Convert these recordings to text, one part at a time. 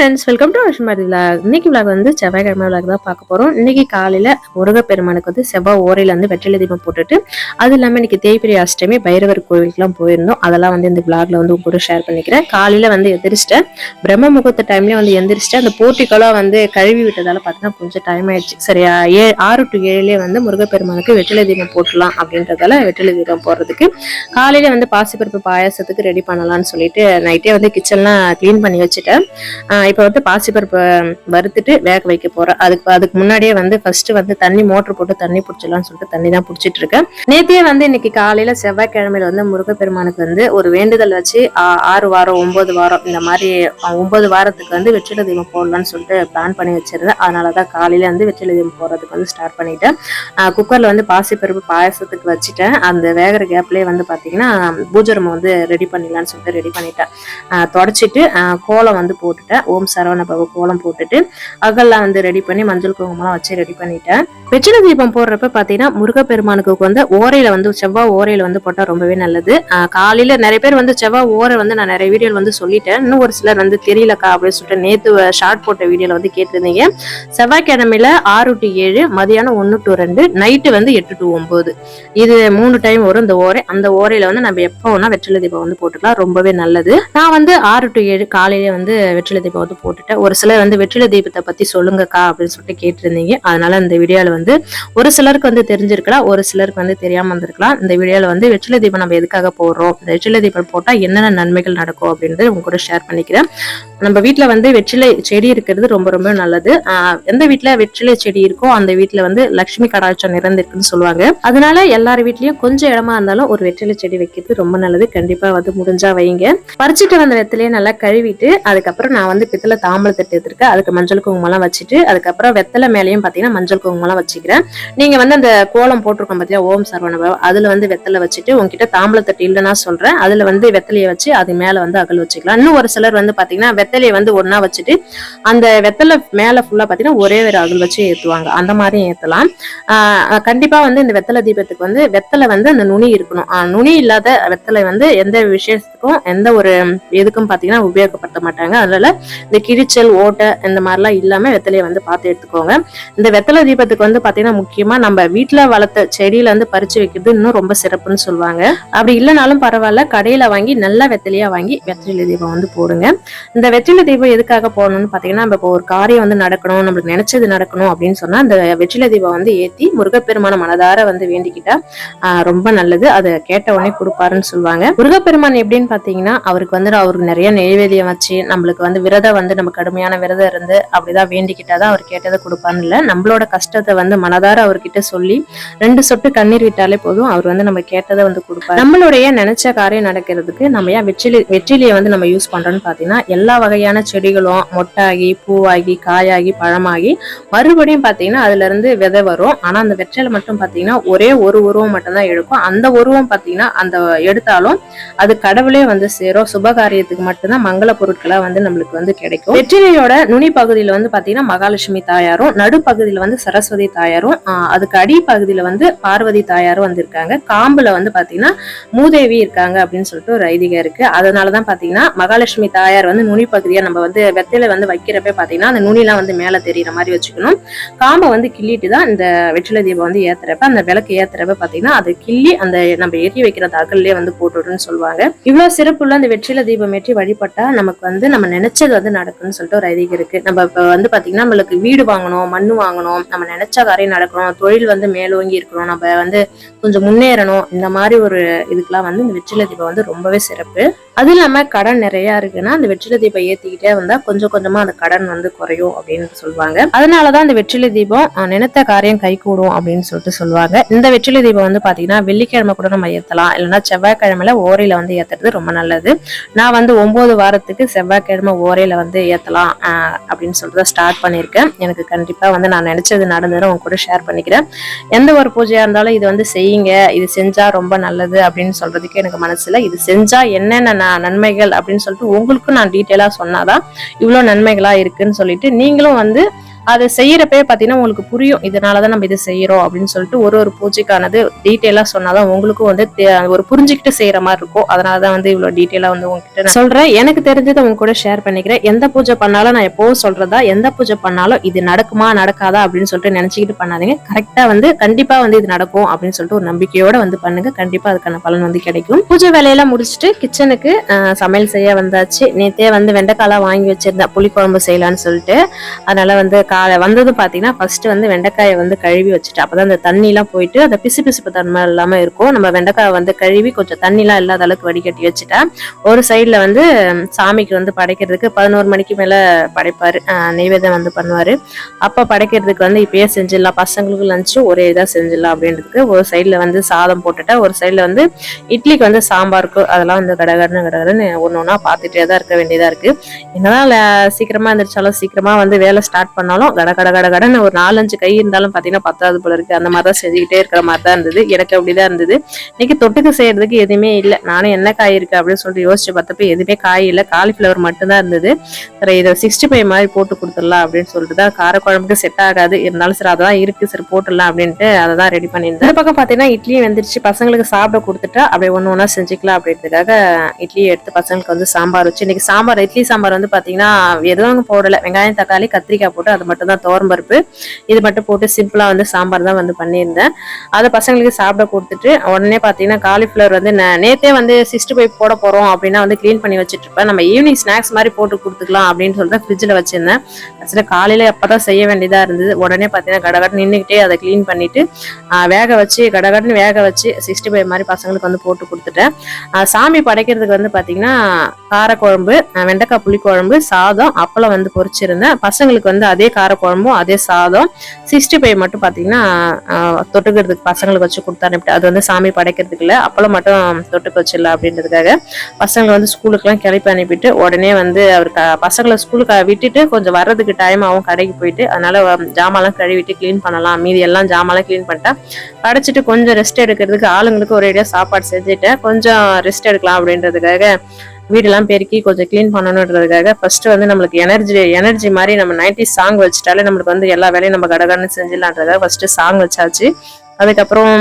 Friends welcome to Vishamari vlog இன்னைக்கு vlog வந்து செவ்வாய்க்கிழமை விலாக் தான் பார்க்க போகிறோம் இன்னைக்கு காலையில் முருகப்பெருமானுக்கு வந்து செவ்வாய் ஓரையில் வந்து வெற்றில தீபம் போட்டுட்டு அது இல்லாமல் இன்னைக்கு தேய்பிரி அஷ்டமி பைரவர் கோவிலுக்குலாம் போயிருந்தோம். அதெல்லாம் வந்து இந்த விலாகில் வந்து உங்க கூட ஷேர் பண்ணிக்கிறேன். காலையில் வந்து எந்திரிச்சிட்டேன். பிரம்ம முகூர்த்த டைம்லேயே வந்து எந்திரிச்சிட்டேன். அந்த போட்டிக்கெல்லாம் வந்து கழுவி விட்டதால பார்த்தீங்கன்னா கொஞ்சம் டைம் ஆயிடுச்சு. சரியா ஏ ஆறு டு ஏழுலேயே வந்து முருகப்பெருமானுக்கு வெற்றில தீபம் போட்டலாம் அப்படின்றதால வெற்றில தீபம் போடுறதுக்கு. காலையில் வந்து பாசிப்பருப்பு பாயாசத்துக்கு ரெடி பண்ணலாம்னு சொல்லிட்டு நைட்டே வந்து கிச்சன்லாம் க்ளீன் பண்ணி வச்சுட்டேன். இப்போ வந்து பாசிப்பருப்பு வறுத்துட்டு வேக வைக்க போறேன். அதுக்கு அதுக்கு முன்னாடியே வந்து ஃபர்ஸ்ட் வந்து தண்ணி மோட்டர் போட்டு தண்ணி பிடிச்சிடலாம்னு சொல்லிட்டு தண்ணி தான் பிடிச்சிட்டு இருக்கேன். நேத்தியே வந்து இன்னைக்கு காலையில செவ்வாய்க்கிழமையில வந்து முருகப்பெருமானுக்கு வந்து ஒரு வேண்டுதல் வச்சு ஆறு வாரம் ஒன்பது வாரம் இந்த மாதிரி ஒன்பது வாரத்துக்கு வந்து வெற்றில தீபம் போடலாம்னு சொல்லிட்டு பிளான் பண்ணி வச்சிருந்தேன். அதனால தான் காலையில வந்து வெற்றில தீபம் போடுறதுக்கு வந்து ஸ்டார்ட் பண்ணிட்டேன். குக்கரில் குக்கர்ல வந்து பாசிப்பருப்பு பாயசத்துக்கு வச்சுட்டேன். அந்த வேகிற கேப்லயே வந்து பாத்தீங்கன்னா பூஜை ரூம் வந்து ரெடி பண்ணிடலாம்னு சொல்லிட்டு ரெடி பண்ணிட்டேன். தொடச்சிட்டு கோலம் வந்து போட்டுட்டேன். ஓம் சரவண பவ கோலம் போட்டுட்டு அகல்லாம் வந்து ரெடி பண்ணி மஞ்சள் குங்குமம்லாம் வச்சு ரெடி பண்ணிட்டேன். வெற்றிலை தீபம் போடுறப்ப பாத்தீங்கன்னா முருகப்பெருமானுக்கு வந்து ஓரையில வந்து செவ்வாய் ஓரையில வந்து போட்டால் ரொம்பவே நல்லது. காலையில் காலையில நிறைய பேர் வந்து செவ்வாய் ஓரை வந்து நான் நிறைய வீடியோவில் வந்து சொல்லிட்டேன். இன்னும் ஒரு சிலர் வந்து தெரியலக்கா அப்படின்னு சொல்லிட்டு நேற்று ஷார்ட் போட்ட வீடியோல வந்து கேட்டிருந்தீங்க. செவ்வாய்க்கிழமையில ஆறு டு ஏழு மதியானம் ஒன்று டு ரெண்டு நைட்டு வந்து எட்டு டு ஒன்பது. இது மூணு டைம் வரும் இந்த ஓரை. அந்த ஓரையில வந்து நம்ம எப்போ வேணா வெற்றிலை தீபம் வந்து போட்டுக்கலாம். ரொம்பவே நல்லது. நான் வந்து ஆறு டு ஏழு காலையில வந்து வெற்றிலை தீபம் வந்து போட்டுட்டேன். ஒரு சிலர் வந்து வெற்றிலை தீபத்தை பத்தி சொல்லுங்கக்கா அப்படின்னு சொல்லிட்டு கேட்டிருந்தீங்க. அதனால இந்த வீடியோவில் வந்து ஒரு சிலருக்கு வந்து தெரிஞ்சிருக்கலாம் ஒரு சிலருக்கு வந்து தெரியாம இருந்திருக்கலாம். இந்த வீடியோவில் வந்து வெற்றிலை தீபம் நம்ம எதுக்காக போடுறோம்? இந்த வெற்றிலை தீபம் போட்டால் என்னென்ன நன்மைகள் நடக்கும் அப்படின்றது உங்க கூட ஷேர் பண்ணிக்கிறேன். நம்ம வீட்டில் வந்து வெற்றிலை செடி இருக்கிறது ரொம்ப ரொம்ப நல்லது. ஆஹ் எந்த வீட்டில் வெற்றிலை செடி இருக்கோ அந்த வீட்டில் வந்து லட்சுமி கடாட்சம் நிறைந்திருக்குன்னு சொல்லுவாங்க. அதனால எல்லார் வீட்லயும் கொஞ்சம் இடமா இருந்தாலும் ஒரு வெற்றிலை செடி வைக்கிறது ரொம்ப நல்லது. கண்டிப்பா வந்து முடிஞ்சா வைங்க. பறிச்சுட்டு வந்த இடத்துலயே நல்லா கழுவிட்டு அதுக்கப்புறம் நான் வந்து இடத்துல தாம்பழ தட்டு எடுத்திருக்கேன் அதுக்கு மஞ்சள் குங்குமம்லாம் வச்சுட்டு அதுக்கப்புறம் வெத்தலை மேலேயும் பாத்தீங்கன்னா மஞ்சள் குங்குமம்லாம் வச்சுக்கிறேன். நீங்க வந்து அந்த கோலம் போட்டிருக்கோம் பார்த்தீங்கன்னா ஓம் சரவணபவ அதுல வந்து வெத்தலை வச்சுட்டு உங்ககிட்ட தாம்பழ தட்டு இல்லைன்னா சொல்றேன். அதுல வந்து வெத்தலையை வச்சு அது மேல வந்து அகல் வச்சுக்கலாம். இன்னும் ஒரு சிலர் வந்து பாத்தீங்கன்னா வெத்தலையை வந்து ஒன்றா வச்சுட்டு அந்த வெத்தலை மேல ஃபுல்லா பாத்தீங்கன்னா ஒரே ஒரு அகல் வச்சு ஏத்துவாங்க. அந்த மாதிரியும் ஏத்தலாம். ஆஹ் கண்டிப்பா வந்து இந்த வெத்தலை தீபத்துக்கு வந்து வெத்தலை வந்து அந்த நுனி இருக்கணும். ஆஹ் நுனி இல்லாத வெத்தலை வந்து எந்த விஷயத்துக்கும் எந்த ஒரு எதுக்கும் பாத்தீங்கன்னா உபயோகப்படுத்த மாட்டாங்க. அதனால இந்த கிழிச்சல் ஓட்டை இந்த மாதிரிலாம் இல்லாம வெத்தலையை வந்து பார்த்து எடுத்துக்கோங்க. இந்த வெத்தலை தீபத்துக்கு வந்து பாத்தீங்கன்னா முக்கியமா நம்ம வீட்டில் வளர்த்த செடியில வந்து பறிச்சு வைக்கிறது இன்னும் ரொம்ப சிறப்புன்னு சொல்லுவாங்க. அப்படி இல்லைனாலும் பரவாயில்ல கடையில வாங்கி நல்ல வெத்தலையா வாங்கி வெற்றிலை தீபம் வந்து போடுங்க. இந்த வெற்றிலை தீபம் எதுக்காக போடணும்னு பாத்தீங்கன்னா நம்ம இப்போ ஒரு காரியம் வந்து நடக்கணும் நம்மளுக்கு நினைச்சது நடக்கணும் அப்படின்னு சொன்னா அந்த வெற்றிலை தீபம் வந்து ஏத்தி முருகப்பெருமான மனதார வந்து வேண்டிக்கிட்டா ஆஹ் ரொம்ப நல்லது. அதை கேட்ட உடனே கொடுப்பாருன்னு சொல்லுவாங்க. முருகப்பெருமான் எப்படின்னு பார்த்தீங்கன்னா அவருக்கு வந்து அவருக்கு நிறைய நெய்வேதியம் வச்சு நம்மளுக்கு வந்து விரதம் வந்து நம்ம கடுமையான விரதம் இருந்து அப்படிதான் வேண்டிக்கிட்டாதான் அவர் கேட்டதை கொடுப்பான்னு இல்லை. நம்மளோட கஷ்டத்தை வந்து மனதார அவர்கிட்ட சொல்லி ரெண்டு சொட்டு கண்ணீர் விட்டாலே போதும் அவர் வந்து நம்ம கேட்டதை வந்து கொடுப்பாரு. நம்மளுடைய நினைச்ச காரியம் நடக்கிறதுக்கு நம்ம ஏன் வெற்றிலி வெற்றிலையை வந்து நம்ம யூஸ் பண்றோம்னு பாத்தீங்கன்னா எல்லா வகையான செடிகளும் மொட்டாகி பூவாகி காயாகி பழமாகி மறுபடியும் பாத்தீங்கன்னா அதுல இருந்து விதை வரும். ஆனா அந்த வெற்றிலை மட்டும் பாத்தீங்கன்னா ஒரே ஒரு உருவம் மட்டும்தான் எடுக்கும். அந்த உருவம் பாத்தீங்கன்னா அந்த எடுத்தாலும் அது கடவுளே வந்து சேரும். சுபகாரியத்துக்கு மட்டும்தான் மங்கள பொருட்களாக வந்து நம்மளுக்கு வந்து கிடைக்கும். வெற்றிலையோட நுனி பகுதியில வந்து பாத்தீங்கன்னா மகாலட்சுமி தாயாரும் நடுப்பகுதியில வந்து சரஸ்வதி தாயாரும் அதுக்கு அடி பகுதியில வந்து பார்வதி தாயாரும் வந்திருக்காங்க. காம்புல வந்து பாத்தீங்கன்னா மூதேவி இருக்காங்க அப்படின்னு சொல்லிட்டு ஒரு ஐதீகம் இருக்கு. அதனாலதான் பாத்தீங்கன்னா மகாலட்சுமி தாயார் வந்து நுனி பகுதியை நம்ம வந்து வெத்தில வந்து வைக்கிறப்ப பாத்தீங்கன்னா அந்த நுனிலாம் வந்து மேல தெரியுற மாதிரி வச்சுக்கணும். காம்பை வந்து கிள்ளிட்டு தான் இந்த வெற்றிலை தீபம் வந்து ஏத்துறப்ப அந்த விளக்கு ஏத்துறப்ப பாத்தீங்கன்னா அதை கிள்ளி அந்த நம்ம எரி வைக்கிற அந்த வந்து போட்டுடுன்னு சொல்லுவாங்க. இவ்வளவு சிறப்புள்ள அந்த வெற்றிலை தீபம் ஏற்றி வழிபட்டா நமக்கு வந்து நம்ம நினைச்சது வந்து நடக்கும்னு சொல்லிட்டு ஒரு ஐதீகம் இருக்கு. நம்ம இப்ப வந்து பாத்தீங்கன்னா நம்மளுக்கு வீடு வாங்கணும் மண் வாங்கணும் நம்ம நினைச்ச காரியம் நடக்கணும் தொழில் வந்து மேலோங்கி இருக்கணும் நம்ம வந்து கொஞ்சம் முன்னேறணும் இந்த மாதிரி ஒரு இதுக்கெல்லாம் வந்து இந்த வெற்றிலை தீபம் வந்து ரொம்பவே சிறப்பு. அது இல்லாம கடன் நிறைய இருக்குன்னா அந்த வெற்றிலை தீபம் ஏத்திக்கிட்டே வந்தா கொஞ்சம் கொஞ்சமா அந்த கடன் வந்து குறையும் அப்படின்னு சொல்லுவாங்க. அதனாலதான் அந்த வெற்றிலை தீபம் நினைத்த காரியம் கைகூடும் அப்படின்னு சொல்லிட்டு சொல்லுவாங்க. இந்த வெற்றிலை தீபம் வந்து பாத்தீங்கன்னா வெள்ளிக்கிழமை கூட நம்ம ஏத்தலாம். இல்லைன்னா செவ்வாய்க்கிழமையில ஓரையில வந்து ஏத்துறது ரொம்ப நல்லது. நான் வந்து ஒன்பது வாரத்துக்கு செவ்வாய்க்கிழமை ஓரையில வந்து ஏற்றலாம் அப்படின்னு சொல்லிட்டு ஸ்டார்ட் பண்ணியிருக்கேன் எனக்கு கண்டிப்பாக வந்து நான் நினச்சது நடந்ததுன்னு உங்க கூட ஷேர் பண்ணிக்கிறேன். எந்த ஒரு பூஜையாக இருந்தாலும் இது வந்து செய்யுங்க. இது செஞ்சால் ரொம்ப நல்லது அப்படின்னு சொல்கிறதுக்கு எனக்கு மனசில் இது செஞ்சால் என்னென்ன நன்மைகள் அப்படின்னு சொல்லிட்டு உங்களுக்கும் நான் டீட்டெயிலாக சொன்னாதான் இவ்வளோ நன்மைகளாக இருக்குன்னு சொல்லிட்டு நீங்களும் வந்து அதை செய்யறப்பே பார்த்தீங்கன்னா உங்களுக்கு புரியும் இதனால தான் நம்ம இதை செய்யறோம் அப்படின்னு சொல்லிட்டு ஒரு ஒரு பூஜைக்கானது டீட்டெயிலாக சொன்னாதான் உங்களுக்கும் வந்து ஒரு புரிஞ்சுக்கிட்டு செய்யற மாதிரி இருக்கும். அதனால தான் வந்து இவ்வளோ டீட்டெயிலாக வந்து உங்ககிட்ட நான் சொல்றேன். எனக்கு தெரிஞ்சதை உங்க கூட ஷேர் பண்ணிக்கிறேன். எந்த பூஜை பண்ணாலும் நான் எப்போவும் சொல்றதா எந்த பூஜை பண்ணாலும் இது நடக்குமா நடக்காதா அப்படின்னு சொல்லிட்டு நினைச்சுக்கிட்டு பண்ணாதீங்க. கரெக்டா வந்து கண்டிப்பா வந்து இது நடக்கும் அப்படின்னு சொல்லிட்டு ஒரு நம்பிக்கையோட வந்து பண்ணுங்க. கண்டிப்பா அதுக்கான பலன் வந்து கிடைக்கும். பூஜை வேலையெல்லாம் முடிச்சுட்டு கிச்சனுக்கு சமையல் செய்ய வந்தாச்சு. நேத்தே வந்து வெண்டைக்காலாம் வாங்கி வச்சிருந்தேன். புளிக்குழம்பு செய்யலாம்னு சொல்லிட்டு. அதனால வந்து காலை வந்ததும் பார்த்தீங்கன்னா ஃபர்ஸ்ட் வந்து வெண்டைக்காயை வந்து கழுவி வச்சுட்டு அப்பதான் அந்த தண்ணிலாம் போயிட்டு அந்த பிசு பிசுப்பு தன்மை இல்லாமல் இருக்கும். நம்ம வெண்டைக்காயை வந்து கழுவி கொஞ்சம் தண்ணிலாம் இல்லாத அளவுக்கு வடிகட்டி வச்சுட்டேன் ஒரு சைடில் வந்து சாமிக்கு வந்து படைக்கிறதுக்கு பதினோரு மணிக்கு மேலே படைப்பார். நெய்வேதம் வந்து பண்ணுவார். அப்போ படைக்கிறதுக்கு வந்து இப்பயே செஞ்சிடலாம். பசங்களுக்கு லஞ்சு ஒரே இதாக செஞ்சிடலாம் அப்படின்றதுக்கு ஒரு சைடில் வந்து சாதம் போட்டுட்டேன் ஒரு சைடில் வந்து இட்லிக்கு வந்து சாம்பாருக்கு அதெல்லாம் வந்து கடகடன்னு கடகடன்னு ஒன்று ஒன்றா பார்த்துட்டே தான் இருக்க வேண்டியதாக இருக்குது என்னதான் சீக்கிரமாக எந்திரிச்சாலும் சீக்கிரமாக வந்து வேலை ஸ்டார்ட் பண்ணாலும் கட கட கட கடன்னு ஒரு நாலஞ்சு கை இருந்தாலும் பார்த்தீங்கன்னா பத்தாவது போல இருக்கு. அந்த மாதிரி தான் செஞ்சுக்கிட்டே இருக்கிற மாதிரி தான் இருந்தது. எனக்கு அப்படிதான் இருந்தது. இன்னைக்கு தொட்டுக்கு செய்யறதுக்கு எதுவுமே இல்லை. நானும் என்ன காய் இருக்கு அப்படின்னு சொல்லிட்டு யோசிச்சு பார்த்தப்ப எதுவுமே காய் இல்லை. காலிஃப்ளவர் மட்டும்தான் இருந்தது. சரி இதை சிக்ஸ்டி ஃபைவ் மாதிரி போட்டு கொடுத்துடலாம் அப்படின்னு சொல்லிட்டு தான் காரக்குழம்புக்கு செட் ஆகாது. இருந்தாலும் சரி அதான் இருக்கு. சரி போட்டுடலாம் அப்படின்ட்டு அதை தான் ரெடி பண்ணியிருந்தேன். இந்த பக்கம் பார்த்தீங்கன்னா இட்லியும் வந்துருச்சு. பசங்களுக்கு சாப்பிட கொடுத்துட்டா அப்படியே ஒன்று ஒன்றா செஞ்சுக்கலாம் அப்படின்றதுக்காக இட்லியை எடுத்து பசங்களுக்கு வந்து சாம்பார் வச்சு இன்னைக்கு சாம்பார் இட்லி சாம்பார் வந்து பார்த்தீங்கன்னா எதுவும் போடலை. வெங்காயம் தக்காளி கத்திரிக்காய் போட்டு அது மட்டும் தான் பருப்பு இது மட்டும் போட்டு சிம்பிளாக வந்து சாம்பார் தான் வந்து பண்ணியிருந்தேன். அதை பசங்களுக்கு சாப்பிட கொடுத்துட்டு உடனே பார்த்தீங்கன்னா காலிஃப்ளவர் வந்து நான் நேத்தே வந்து சிக்ஸ்டி ஃபைவ் போட போகிறோம் அப்படின்னா வந்து க்ளீன் பண்ணி வச்சுட்டு இருப்பேன் நம்ம ஈவினிங் ஸ்நாக்ஸ் மாதிரி போட்டு கொடுத்துக்கலாம் அப்படின்னு சொல்லிட்டு ஃப்ரிட்ஜில் வச்சிருந்தேன். ஆக்சுவலாக காலையில் அப்போ தான் செய்ய வேண்டியதாக இருந்தது. உடனே பார்த்தீங்கன்னா கடகடன் நின்றுக்கிட்டே அதை க்ளீன் பண்ணிட்டு வேக வச்சு கடகடன் வேக வச்சு சிக்ஸ்டி ஃபைவ் மாதிரி பசங்களுக்கு வந்து போட்டு கொடுத்துட்டேன். சாமி படைக்கிறதுக்கு வந்து பார்த்தீங்கன்னா காரக்குழம்பு வெண்டைக்காய் புளிக்குழம்பு சாதம் அப்பளம் வந்து பொரிச்சிருந்தேன். பசங்களுக்கு வந்து அதே காரக்குழம்பும் அதே சாதம். சிக்ஸ்டி ஃபைவ் மட்டும் பார்த்தீங்கன்னா தொட்டுக்கிறதுக்கு பசங்களுக்கு வச்சு கொடுத்து அனுப்பிட்டு அது வந்து சாமி படைக்கிறதுக்கு இல்லை அப்பளம் மட்டும் தொட்டுக்க வச்சிடலாம் அப்படின்றதுக்காக. பசங்களை வந்து ஸ்கூலுக்குலாம் கிளப்பி அனுப்பிட்டு உடனே வந்து அவர் பசங்களை ஸ்கூலுக்கு விட்டுட்டு கொஞ்சம் வர்றதுக்கு டைம் ஆகும் கடைக்கு போயிட்டு. அதனால ஜாமான்லாம் கழுவிட்டு க்ளீன் பண்ணலாம். மீதி எல்லாம் ஜாமான்லாம் க்ளீன் பண்ணிட்டா படைச்சிட்டு கொஞ்சம் ரெஸ்ட் எடுக்கிறதுக்கு ஆளுங்களுக்கு ஒரேடியாக சாப்பாடு செஞ்சுட்டு கொஞ்சம் ரெஸ்ட் எடுக்கலாம் அப்படின்றதுக்காக வீடெல்லாம் பெருக்கி கொஞ்சம் க்ளீன் பண்ணணுன்றதுக்காக ஃபர்ஸ்ட் வந்து நம்மளுக்கு எனர்ஜி எனர்ஜி மாதிரி நம்ம நைன்டி சாங் வச்சுட்டாலே நம்மளுக்கு வந்து எல்லா வேலையும் நம்ம கடகடன்னு செஞ்சிடலான்றதுக்காக ஃபர்ஸ்ட் சாங் வச்சாச்சு. அதுக்கப்புறம்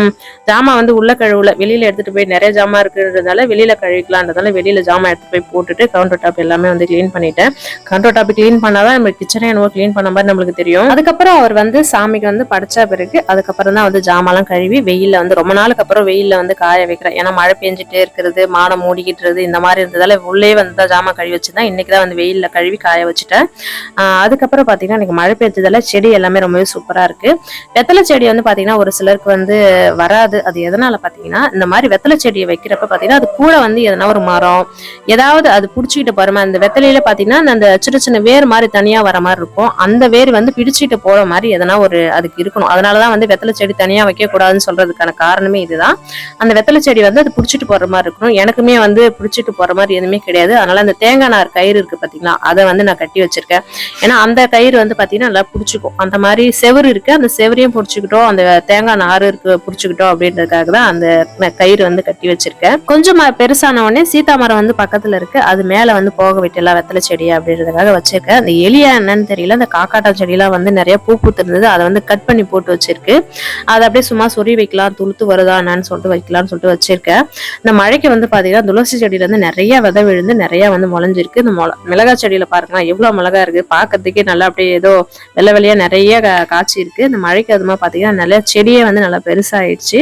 ஜாமான் வந்து உள்ள கழுவுல வெளியில எடுத்துட்டு போய் நிறைய ஜாமான் இருக்குன்றதால வெளியில கழுவிக்கலான்றதால வெளியில ஜாமான் எடுத்து போய் போட்டுட்டு கவுண்டர் டாப் எல்லாமே வந்து க்ளீன் பண்ணிட்டேன். கவுண்டர் டாப் க்ளீன் பண்ணாதான் நம்ம கிச்சனே என்னவோ க்ளீன் பண்ண மாதிரி நம்மளுக்கு தெரியும். அதுக்கப்புறம் அவர் வந்து சாமிக்கு வந்து படைச்ச பிறகு அதுக்கப்புறம் தான் வந்து ஜாமான்லாம் கழுவி வெயில வந்து ரொம்ப நாளுக்கு அப்புறம் வெயில வந்து காய வைக்கிறேன். ஏன்னா மழை பெஞ்சிட்டே இருக்கிறது மானம் மூடிக்கிட்டுறது இந்த மாதிரி இருந்ததால உள்ளே வந்து தான் ஜாமான் கழுவி வச்சிருந்தேன். இன்னைக்கு தான் வந்து வெயில்ல கழுவி காய வச்சுட்டேன். அதுக்கப்புறம் பாத்தீங்கன்னா எனக்கு மழை பெஞ்சதால செடி எல்லாமே ரொம்பவே சூப்பரா இருக்கு. வெத்தலை செடி வந்து பாத்தீங்கன்னா ஒரு சிலருக்கு வந்து வராது. அது எதனால பார்த்தீங்கன்னா இந்த மாதிரி வெத்தலை செடியை வைக்கிறப்ப பார்த்தீங்கன்னா அது கூட வந்து எதனா ஒரு மரம் ஏதாவது அது புடிச்சிக்கிட்டு பாருமா அந்த வெத்தலையில பார்த்தீங்கன்னா அந்த சின்ன சின்ன வேர் மாதிரி தனியாக வர மாதிரி இருக்கும். அந்த வேர் வந்து பிடிச்சிட்டு போகிற மாதிரி எதனா ஒரு அதுக்கு இருக்கணும். அதனாலதான் வந்து வெத்தலை செடி தனியாக வைக்கக்கூடாதுன்னு சொல்கிறதுக்கான சொல்றதுக்கான காரணமே இதுதான். அந்த வெத்தலை செடி வந்து அது பிடிச்சிட்டு போகிற மாதிரி இருக்கணும். எனக்குமே வந்து பிடிச்சிட்டு போகிற மாதிரி எதுவுமே கிடையாது. அதனால அந்த தேங்காய் நார் கயிறு இருக்கு பார்த்தீங்களா அதை வந்து நான் கட்டி வச்சிருக்கேன். ஏன்னா அந்த கயிறு வந்து பார்த்தீங்கன்னா நல்லா பிடிச்சிக்கும். அந்த மாதிரி செவுரு இருக்கு. அந்த செவரையும் பிடிச்சிக்கிட்டோம். அந்த தேங்காய் நார் இருக்கு பிடிச்சிக்கிட்டோம் அப்படின்றதுக்காக தான் அந்த கயிறு வந்து கட்டி வச்சிருக்கேன். கொஞ்சம் ம- பெருசான உடனே சீதா மரம் வந்து பக்கத்துல இருக்கு. அது மேல வந்து போக விட்டுலாம் வெத்தலை செடி அப்படின்றதுக்காக வச்சிருக்கேன். அந்த எலியா என்னன்னு தெரியல அந்த காக்காட்டா செடியெல்லாம் வந்து நிறைய பூ பூத்து இருந்தது அதை வந்து கட் பண்ணி போட்டு வச்சிருக்கு. அதை அப்படியே சும்மா சொறி வைக்கலாம் துளுத்து வருதா என்னன்னு சொல்லிட்டு வைக்கலாம்னு சொல்லிட்டு வச்சிருக்கேன். இந்த மழைக்கு வந்து பாத்தீங்கன்னா துளசி செடியில இருந்து நிறைய விதை விழுந்து நிறைய வந்து முளைஞ்சிருக்கு. இந்த மொள மிளகாய் செடியில பாருங்களா எவ்வளவு மிளகா இருக்கு. பாக்குறதுக்கே நல்லா அப்படியே ஏதோ வெள்ளை வெளியா நிறைய காய்ச்சி இருக்கு. இந்த மழைக்கு அதுமா பாத்தீங்கன்னா நிறைய செடியே வந்து நல்லா பெருசாயிடுச்சு.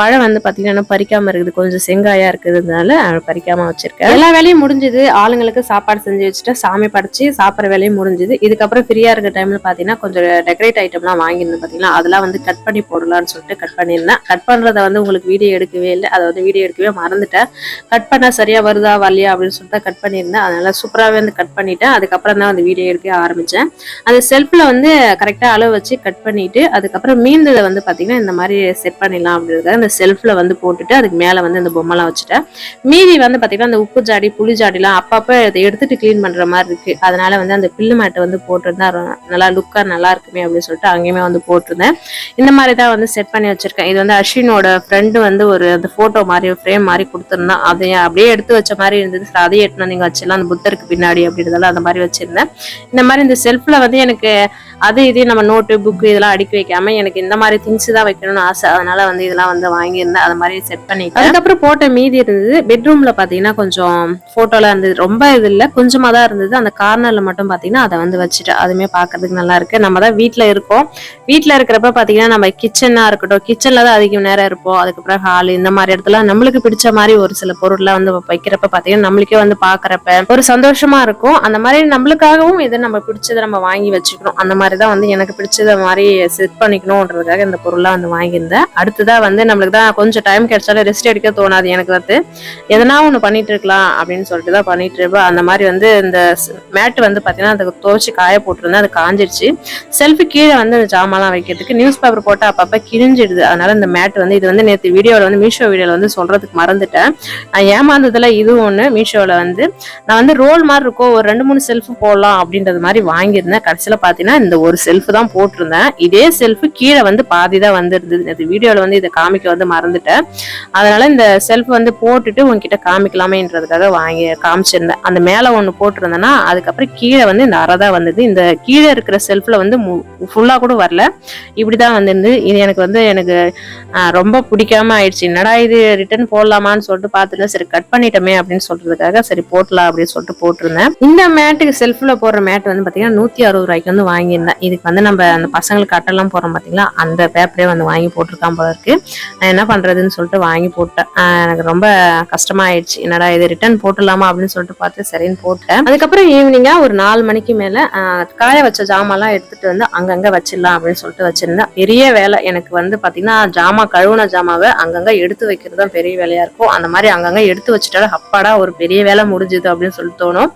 பழம் வந்து பாத்தீங்கன்னா இன்னும் பறிக்காம இருக்குது. கொஞ்சம் செங்காயா இருக்கிறதுனால பறிக்காம வச்சிருக்கேன். எல்லா வேலையும் முடிஞ்சது. ஆளுங்களுக்கு சாப்பாடு செஞ்சு வச்சுட்டு சாமி படைச்சு சாப்பிட்ற வேலையும் முடிஞ்சது. இதுக்கப்புறம் ஃப்ரீயா இருக்க டைம்ல பாத்தீங்கன்னா கொஞ்சம் டெக்கரேட் ஐட்டம்லாம் வாங்கியிருந்தேன் பாத்தீங்கன்னா அதெல்லாம் வந்து கட் பண்ணி போடலாம்னு சொல்லிட்டு கட் பண்ணியிருந்தேன். கட் பண்றத வந்து உங்களுக்கு வீடியோ எடுக்கவே இல்லை. அதை வந்து வீடியோ எடுக்கவே மறந்துட்டேன். கட் பண்ணா சரியா வருதா வரலையா அப்படின்னு சொல்லிட்டு கட் பண்ணியிருந்தேன். அதனால சூப்பராகவே வந்து கட் பண்ணிட்டேன். அதுக்கப்புறம் தான் வந்து வீடியோ எடுக்க ஆரம்பிச்சேன். அந்த செல்ஃபில் வந்து கரெக்டாக அளவு வச்சு கட் பண்ணிட்டு அதுக்கப்புறம் மீந்ததை வந்து பார்த்தீங்கன்னா இந்த மாதிரி செட் பண்ணிடலாம் அப்படின்றதுக்காக அந்த செல்ஃப்ல வந்து போட்டுட்டு அதுக்கு மேலே வந்து அந்த பொம்மைலாம் வச்சுட்டேன். மீதி வந்து பார்த்திங்கன்னா அந்த உப்பு ஜாடி புளி ஜாடிலாம் அப்பப்போ இதை எடுத்துட்டு க்ளீன் பண்ணுற மாதிரி இருக்குது அதனால வந்து அந்த பில்லு மேட்டை வந்து போட்டிருந்தா நல்லா லுக்காக நல்லா இருக்குமே அப்படின்னு சொல்லிட்டு அங்கேயுமே வந்து போட்டிருந்தேன். இந்த மாதிரி தான் வந்து செட் பண்ணி வச்சுருக்கேன். இது வந்து அஸ்வினோட ஃப்ரெண்டு வந்து ஒரு அந்த ஃபோட்டோ மாதிரி ஃப்ரேம் மாதிரி கொடுத்துருந்தான். அதை அப்படியே எடுத்து வச்ச மாதிரி இருந்தது. சரி, அதையும் எடுத்து வச்சிடலாம். அந்த புத்தருக்கு பின்னாடி அப்படின்றதால அந்த மாதிரி வச்சுருந்தேன். இந்த மாதிரி இந்த செல்ஃபில் வந்து எனக்கு அது இது நம்ம நோட்டு புக்கு இதெல்லாம் அடுக்கி வைக்காம எனக்கு இந்த மாதிரி திங்ஸ் தான் வைக்கணும்னு ஆசை. அதனால வந்து இதெல்லாம் வந்து வாங்கியிருந்தேன். அது மாதிரி செட் பண்ணிட்டேன். அதுக்கப்புறம் போட்ட மீதி இருந்தது. பெட்ரூம்ல பாத்தீங்கன்னா கொஞ்சம் போட்டோலாம் இருந்தது. ரொம்ப இது இல்லை. கொஞ்சமா தான் இருந்தது. அந்த கார்னர்ல மட்டும் பாத்தீங்கன்னா அதை வந்து வச்சுட்டேன் அதுமே பாக்குறதுக்கு நல்லா இருக்கு. நம்ம தான் வீட்டுல இருக்கோம். வீட்ல இருக்கிறப்ப பாத்தீங்கன்னா நம்ம கிச்சனா இருக்கட்டும். கிச்சன்ல தான் அதிக நேரம் இருப்போம். அதுக்கப்புறம் ஹால் இந்த மாதிரி இடத்துல நம்மளுக்கு பிடிச்ச மாதிரி ஒரு சில பொருள்லாம் வந்து வைக்கிறப்ப பாத்தீங்கன்னா நம்மளுக்கே வந்து பாக்குறப்ப ஒரு சந்தோஷமா இருக்கும். அந்த மாதிரி நம்மளுக்காகவும் இதை நம்ம பிடிச்சதை நம்ம வாங்கி வச்சுக்கணும். அந்த மாதிரி தான் வந்து எனக்கு பிடிச்சத மாதிரி செட் பண்ணிக்கணும்ன்றதுக்காக இந்த பொருள்லாம் வந்து வாங்கியிருந்தேன். அடுத்ததாக வந்து நம்மளுக்கு தான் கொஞ்சம் டைம் கிடைச்சாலும் ரெஸ்ட் எடுக்க தோணாது எனக்கு வந்து. எதனா ஒன்று பண்ணிட்டு இருக்கலாம் அப்படின்னு சொல்லிட்டு தான் பண்ணிட்டு இருப்பேன். அந்த மாதிரி வந்து இந்த மேட் வந்து பார்த்தீங்கன்னா அதை துவச்சி காய போட்டிருந்தேன். அது காஞ்சிருச்சு. செல்ஃபி கீழே வந்து அந்த ஜாமான்லாம் வைக்கிறதுக்கு நியூஸ் பேப்பர் போட்டு அப்பப்போ கிழிஞ்சிடுது. அதனால இந்த மேட் வந்து இது வந்து நேற்று வீடியோவில் வந்து மீஷோ வீடியோவில் வந்து சொல்றதுக்கு மறந்துட்டேன். நான் ஏமாந்ததில் இது ஒன்று மீஷோவில் வந்து. நான் வந்து ரோல் மாதிரி இருக்கும். ஒரு ரெண்டு மூணு செல்ஃப் போடலாம் அப்படின்றது மாதிரி வாங்கியிருந்தேன். கடைசியில் பார்த்தீங்கன்னா இந்த ஒரு செல்ஃப் தான் போட்டிருந்தேன். இதே செல்ஃப் கீழே வந்து பாதி தான் வந்துருந்தது. இந்த வீடியோவில் வந்து இதை காமிக்க வந்து மறந்துட்டேன். அதனால இந்த செல்ஃப் வந்து போட்டுட்டு உங்ககிட்ட காமிக்கலாமேன்றதுக்காக வாங்கி காமிச்சிருந்தேன். அந்த மேலே ஒன்று போட்டிருந்தேன்னா அதுக்கப்புறம் கீழே வந்து இந்த அறை தான் வந்தது. இந்த கீழே இருக்கிற செல்ஃபில் வந்து ஃபுல்லாக கூட வரல. இப்படி தான் வந்திருந்து இது எனக்கு வந்து எனக்கு ரொம்ப பிடிக்காம ஆயிடுச்சு. என்னடா இது ரிட்டர்ன் போடலாமான்னு சொல்லிட்டு பார்த்துட்டு சரி கட் பண்ணிட்டோமே அப்படின்னு சொல்றதுக்காக சரி போட்டலாம் அப்படின்னு சொல்லிட்டு போட்டிருந்தேன். இந்த மேட்டுக்கு செல்ஃபில் போடுற மேட் வந்து பார்த்தீங்கன்னா நூற்றி அறுபது ரூபாய்க்கு வந்து வாங்கியிருந்தேன். இதுக்கு வந்து நம்ம அந்த பசங்களுக்கு அட்டெல்லாம் போகிறோம் பார்த்தீங்களா அந்த பேப்பரே வந்து வாங்கி போட்டிருக்கான் போல இருக்கு. நான் என்ன பண்ணுறதுன்னு சொல்லிட்டு வாங்கி போட்டேன். எனக்கு ரொம்ப கஷ்டமாயிடுச்சு. என்னடா இது ரிட்டர்ன் போட்டுடலாமா அப்படின்னு சொல்லிட்டு பார்த்து சரின்னு போட்டேன். அதுக்கப்புறம் ஈவினிங்காக ஒரு நாலு மணிக்கு மேலே காய வச்ச ஜாமான்லாம் எடுத்துட்டு வந்து அங்கங்கே வச்சிடலாம் அப்படின்னு சொல்லிட்டு வச்சிருந்தேன். பெரிய வேலை. எனக்கு வந்து பார்த்தீங்கன்னா ஜாமா கழுவுன ஜாமாவை அங்கங்கே எடுத்து வைக்கிறது தான் பெரிய வேலையாக இருக்கும். அந்த மாதிரி அங்கங்கே எடுத்து வச்சுட்டாலும் அப்பாடா ஒரு பெரிய வேலை முடிஞ்சுது அப்படின்னு சொல்லிட்டு தோணும்.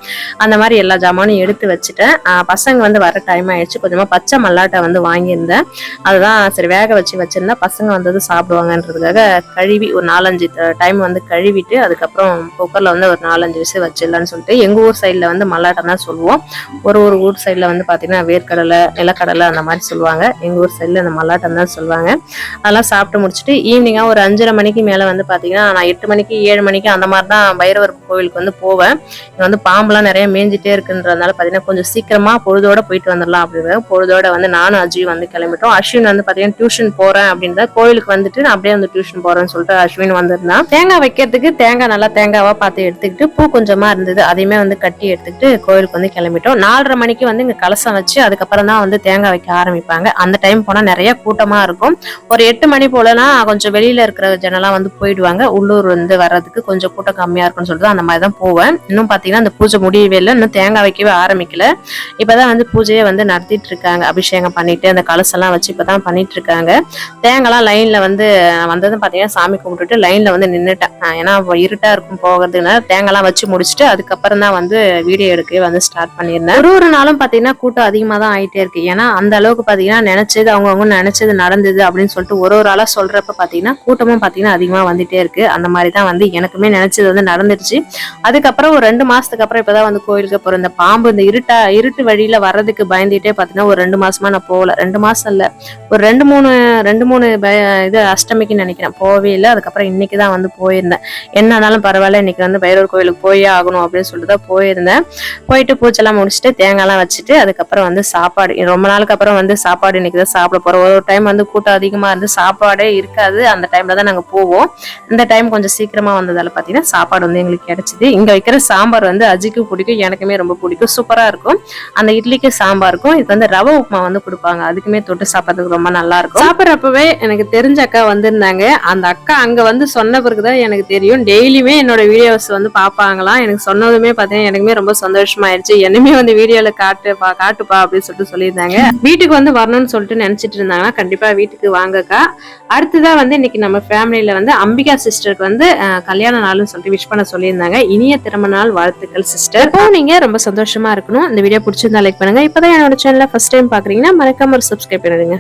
அந்த மாதிரி எல்லா ஜாமானும் எடுத்து வச்சுட்டேன். பசங்க வந்து வர டைம் ஆயிடுச்சு. கொஞ்சமா பச்சை மல்லாட்டை வந்து வாங்கியிருந்தேன். அதுதான் சரி வேக வச்சு வச்சிருந்தா பசங்க வந்தது சாப்பிடுவாங்கன்றதுக்காக கழுவி ஒரு நாலஞ்சு டைம் வந்து கழுவிட்டு அதுக்கப்புறம் குக்கர்ல வந்து ஒரு நாலஞ்சு விசில் வச்சிடலாம்னு சொல்லிட்டு எங்க ஊர் சைட்ல வந்து மல்லாட்டம் தான் சொல்லுவோம். ஒரு ஒரு ஊர் சைட்ல வந்து பாத்தீங்கன்னா வேர்க்கடலை நிலக்கடலை அந்த மாதிரி சொல்லுவாங்க. எங்க ஊர் சைட்ல அந்த மல்லாட்டம் தான் சொல்லுவாங்க. அதெல்லாம் சாப்பிட்டு முடிச்சுட்டு ஈவினிங்காக ஒரு அஞ்சரை மணிக்கு மேல வந்து பாத்தீங்கன்னா நான் எட்டு மணிக்கு ஏழு மணிக்கு அந்த மாதிரி தான் பைரவர் கோவிலுக்கு வந்து போவேன். இங்க வந்து பாம்பெல்லாம் நிறைய மேய்ஞ்சிட்டே இருக்குன்றதுனால பாத்தீங்கன்னா கொஞ்சம் சீக்கிரமா பொழுதோட போயிட்டு வந்துடலாம் அப்படிங்கிற பொழுதோட வந்து நானும் அஜய் வந்து கிளம்பிட்டோம். அஸ்வின் வந்து பாத்தீங்கன்னா டியூஷன் போறேன் அப்படின்னு கோயிலுக்கு வந்துட்டு நான் அப்படியே வந்து டியூஷன் போறேன்னு சொல்லிட்டு அஸ்வின் வந்திருந்தான் தேங்காய் வைக்கிறதுக்கு தேங்காய் நல்லா தேங்காவா பார்த்து எடுத்துக்கிட்டு பூ கொஞ்சமா இருந்தது. அதையுமே வந்து கட்டி எடுத்துக்கிட்டு கோயிலுக்கு வந்து கிளம்பிட்டோம். நாலரை மணிக்கு வந்து இங்க கலசம் வச்சு அதுக்கப்புறம் தான் வந்து தேங்காய் வைக்க ஆரம்பிப்பாங்க. அந்த டைம் போனா நிறைய கூட்டமா இருக்கும். ஒரு எட்டு மணி போலனா கொஞ்சம் வெளியில இருக்கிற ஜனெல்லாம் வந்து போயிடுவாங்க. உள்ளூர் வந்து வர்றதுக்கு கொஞ்சம் கூட்டம் கம்மியா இருக்கும்னு சொல்லிட்டு அந்த மாதிரி தான் போவேன். இன்னும் பாத்தீங்கன்னா அந்த பூஜை முடியவே இல்லை. இன்னும் தேங்காய் வைக்கவே ஆரம்பிக்கல. இப்பதான் வந்து பூஜையை வந்து நடத்திட்டு இருக்காங்க அபிஷேகம் பண்ணிட்டு அந்த கலசெல்லாம் வச்சு இப்பதான் பண்ணிட்டு இருக்காங்க தேங்காய்லாம் லைன்ல வந்து வந்ததும் பார்த்தீங்கன்னா சாமி கும்பிட்டுட்டு லைன்ல வந்து நின்றுட்டேன் ஏன்னா இருட்டாக இருட்டா இருக்கும் போகிறதுனால தேங்காய்லாம் வச்சு முடிச்சுட்டு அதுக்கப்புறம் தான் வந்து வீடியோ எடுக்க வந்து ஸ்டார்ட் பண்ணியிருந்தேன். ஒரு ஒரு நாளும் பார்த்தீங்கன்னா கூட்டம் அதிகமாக தான் ஆயிட்டே இருக்கு. ஏன்னா அந்த அளவுக்கு பார்த்தீங்கன்னா நினைச்சது அவங்கவுங்க நினைச்சது நடந்தது அப்படின்னு சொல்லிட்டு ஒரு ஒரு ஆளாக சொல்றப்ப பார்த்தீங்கன்னா கூட்டமும் பார்த்தீங்கன்னா அதிகமாக வந்துட்டே இருக்கு. அந்த மாதிரி தான் வந்து எனக்குமே நினைச்சது வந்து நடந்துருச்சு. அதுக்கப்புறம் ஒரு ரெண்டு மாசத்துக்கு அப்புறம் இப்பதான் வந்து கோயிலுக்கு போகிற இந்த பாம்பு இந்த இருட்டா இருட்டு வழியில வர்றதுக்கு பயந்துட்டே பார்த்தீங்கன்னா ஒரு ரெண்டு மாசமா நான் போகல. ரெண்டு மாசம் இல்லை. ஒரு ரெண்டு மூணு ரெண்டு மூணு இது அஷ்டமிக்கு நினைக்கிறேன். போகவே இல்லை. அதுக்கப்புறம் இன்னைக்கு தான் வந்து போயிருந்தேன். என்னன்னாலும் பரவாயில்ல. இன்னைக்கு வந்து பைரவர் கோயிலுக்கு போயே ஆகணும் அப்படின்னு சொல்லிட்டு தான் போயிருந்தேன். போயிட்டு பூச்செல்லாம் முடிச்சுட்டு தேங்காய்லாம் வச்சுட்டு அதுக்கப்புறம் வந்து சாப்பாடு. ரொம்ப நாளுக்கு அப்புறம் வந்து சாப்பாடு இன்னைக்கு தான் சாப்பிட போறோம். ஒரு டைம் வந்து கூட்டம் அதிகமாக இருந்து சாப்பாடே இருக்காது. அந்த டைம்ல தான் நாங்கள் போவோம். இந்த டைம் கொஞ்சம் சீக்கிரமாக வந்ததால் பார்த்தீங்கன்னா சாப்பாடு வந்து எங்களுக்கு கிடச்சிது. இங்கே வைக்கிற சாம்பார் வந்து அஜிக்கு பிடிக்கும். எனக்குமே ரொம்ப பிடிக்கும். சூப்பராக இருக்கும். அந்த இட்லிக்கு சாம்பாருக்கும். இது வந்து ரவை உப்புமா வந்து கொடுப்பாங்க. அதுக்குமே தொட்டு சாப்பிட்றதுக்கு ரொம்ப நல்லா இருக்கும் சாப்பிட்றப்பவே எனக்கு தெரிஞ்ச அக்கா வந்திருந்தாங்க. அந்த அக்கா அங்க வந்து சொன்ன பிறகுதான் எனக்கு தெரியும். டெய்லியுமே என்னோட வீடியோஸ் வந்து பார்ப்பாங்களாம். எனக்கு சொன்னதுமே பார்த்தீங்கன்னா எனக்குமே ரொம்ப சந்தோஷமாயிருச்சு. என்னமே வந்து வீடியோல காட்டுப்பா காட்டுப்பா அப்படின்னு சொல்லிட்டு சொல்லியிருந்தாங்க. வீட்டுக்கு வந்து வரணும்னு சொல்லிட்டு நினைச்சிட்டு இருந்தாங்கன்னா கண்டிப்பா வீட்டுக்கு வாங்கக்கா. அடுத்ததான் வந்து இன்னைக்கு நம்ம ஃபேமிலியில வந்து அம்பிகா சிஸ்டருக்கு வந்து கல்யாண நாள்னு சொல்லிட்டு விஷ் பண்ண சொல்லியிருந்தாங்க. இனிய திருமண நாள் வாழ்த்துக்கள் சிஸ்டர். இப்போ நீங்க ரொம்ப சந்தோஷமா இருக்கணும். இந்த வீடியோ பிடிச்சிருந்தா லைக் பண்ணுங்க. இப்பதான் என்னோட சேனல் ஃபர்ஸ்ட் டைம் பார்க்குறீங்கன்னா மறக்காமல் ஒரு சப்ஸ்கிரைப் பண்ணிடுங்க.